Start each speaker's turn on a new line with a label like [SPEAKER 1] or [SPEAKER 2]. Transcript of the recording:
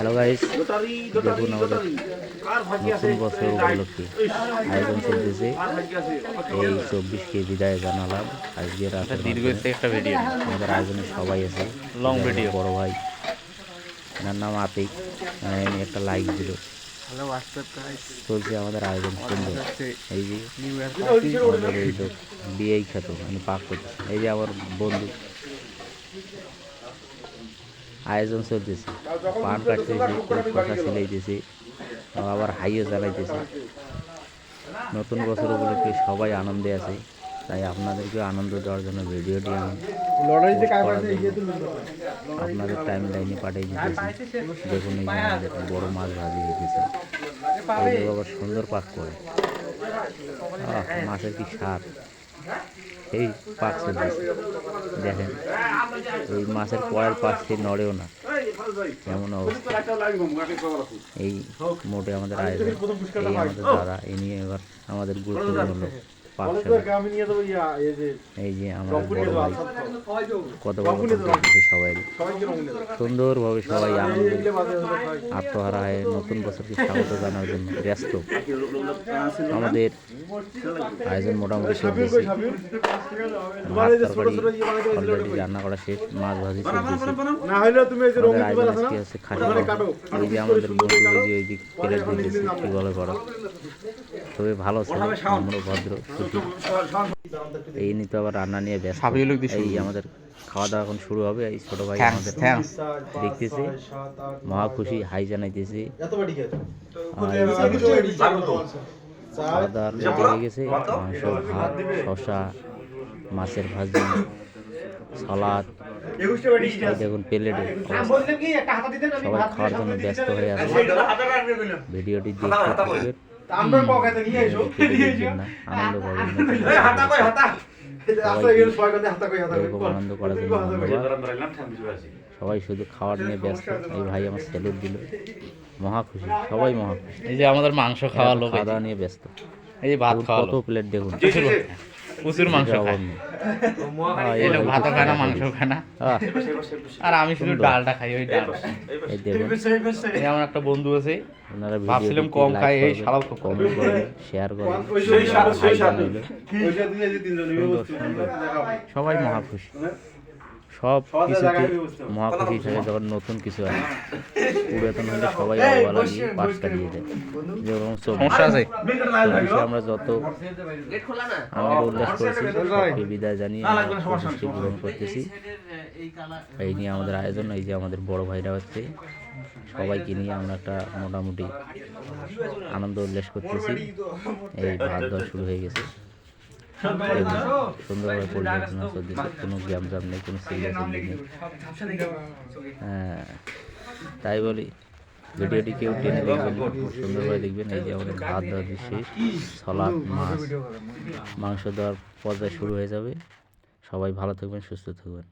[SPEAKER 1] Hello guys দেখুন আমাদের নতুন বছর উপলক্ষে আয়োজন চলতেছে এই চব্বিশ কে বিদায় জানালাম। আজকে রাতের
[SPEAKER 2] দীর্ঘ একটা ভিডিও
[SPEAKER 1] আমাদের আয়োজনে সবাই আছে। লং
[SPEAKER 2] ভিডিও
[SPEAKER 1] বড় ভাই। এনার নাম আতিক। আহ, ইনি একটা লাইক দিল।
[SPEAKER 2] হ্যালো
[SPEAKER 1] চলছে আমাদের আয়োজন সুন্দর এই যে বিয়েই খেত আমি পাক করছি এই যে আমার বন্ধু। আয়োজন চলতেছে। পান কাটতেছে কথা সিলাইতেছে আবার হাইও চালাইতেছে নতুন বছর উপলক্ষে সবাই আনন্দে আছে তাই আপনাদেরকেও আনন্দ দেওয়ার জন্য ভিডিওটি আমি আপনাদের টাইম লাইনে পাঠিয়ে দিতেছি। দেখুন এই বড় মাছ ভাজি হইতেছে। আবার সুন্দর পাক করে। মাছের কি স্বাদ। এই পাক চলতেছে। দেখেন। এই মাছের পরের পাশে নড়েও না। এমন অবস্থা? এই মোটে আমাদের আয়োজন। এই আমাদের দাদা, এই নিয়ে এবার আমাদের গুরুত্বপূর্ণ। এই যে আমাদের বড় ভাই। কত বড় সবাই। সুন্দরভাবে সবাই আনন্দ আত্মহারা হয়ে নতুন বছরকে স্বাগত জানার জন্য ব্যস্ত। আমাদের আয়োজন মোটামুটি ভাত তরকারি অলরেডি রান্না করা শেষ মাছ ভাজি আমাদের
[SPEAKER 3] রঙিন
[SPEAKER 1] আয়োজন আজকে আছে খাসি এই যে আমাদের বন্ধু ওই যে ওই দিক প্লেট দিতেছে কি বলে করা তবে ভালো ছিল নম্র ভদ্র এই নিয়ে তো আবার রান্না নিয়ে ব্যস্ত। এই আমাদের খাওয়া দাওয়া এখন শুরু হবে। এই ছোট ভাই আমাদের দেখতেছি। মহা খুশি হাই জানাইতেছি। খাওয়া দাওয়ার হয়ে গেছে। মাংস ভাত শশা মাছের ভাজি সালাদ। দেখুন প্লেটে সবাই খাওয়ার জন্য ব্যস্ত হয়ে আছে। ভিডিওটি দেখতে
[SPEAKER 3] আমরা পকেটে নিয়ে এসো।
[SPEAKER 1] নিয়ে এসো আনন্দ
[SPEAKER 3] হাতা কই হাতা?
[SPEAKER 1] সবাই শুধু খাওয়ার নিয়ে ব্যস্ত। এই ভাই আমার স্যালুট দিল। মহা খুশি সবাই মহা খুশি।
[SPEAKER 2] এই যে আমাদের মাংস খাওয়া লোক
[SPEAKER 1] খাওয়া নিয়ে ব্যস্ত।
[SPEAKER 2] এই যে ভাত খাওয়া
[SPEAKER 1] কত প্লেট দেখুন।
[SPEAKER 2] প্রচুর মাংস খায়।
[SPEAKER 1] হ্যাঁ,
[SPEAKER 2] এই লোক
[SPEAKER 1] ভাত
[SPEAKER 2] খায় না মাংস খায় না।
[SPEAKER 1] হ্যাঁ,
[SPEAKER 2] আর আমি শুধু ডালটা খাই ওই ডাল
[SPEAKER 1] এই
[SPEAKER 2] আমার একটা বন্ধু আছে ভাবছিলাম কম খাই এই
[SPEAKER 1] সারাও
[SPEAKER 2] শালাও খুব কম।
[SPEAKER 1] শেয়ার সুন্দর। সবাই মহা খুশি। সব কিছুতে মহা খুশি হিসেবে যখন নতুন কিছু আসে পুরাতন হলে সবাই অবহেলা দিয়ে পাশ কাটিয়ে দেয়। যেরকম
[SPEAKER 2] সমস্যা আছে।
[SPEAKER 1] আমরা যত আনন্দ উল্লাস করেছি সবকে বিদায় জানিয়ে আমরা গ্রহণ করতেছি। এই নিয়ে আমাদের আয়োজন এই যে আমাদের বড় ভাইরা হচ্ছে সবাইকে নিয়ে আমরা একটা মোটামুটি আনন্দ উল্লাস করতেছি। এই ভাত দেওয়া শুরু হয়ে গেছে। সুন্দরভাবে পরিচালনা চলতেছে কোনো গ্যাম জাম নেই কোনো সিরিয়াস নেই হ্যাঁ তাই বলি ভিডিওটি কেউ টেনে দেখবেন খুব সুন্দরভাবে দেখবেন এই যে আমাদের ভাত দেওয়ার শেষ সলাদ মাছ মাংস দেওয়ার পর্যায় শুরু হয়ে যাবে সবাই ভালো থাকবেন সুস্থ থাকবেন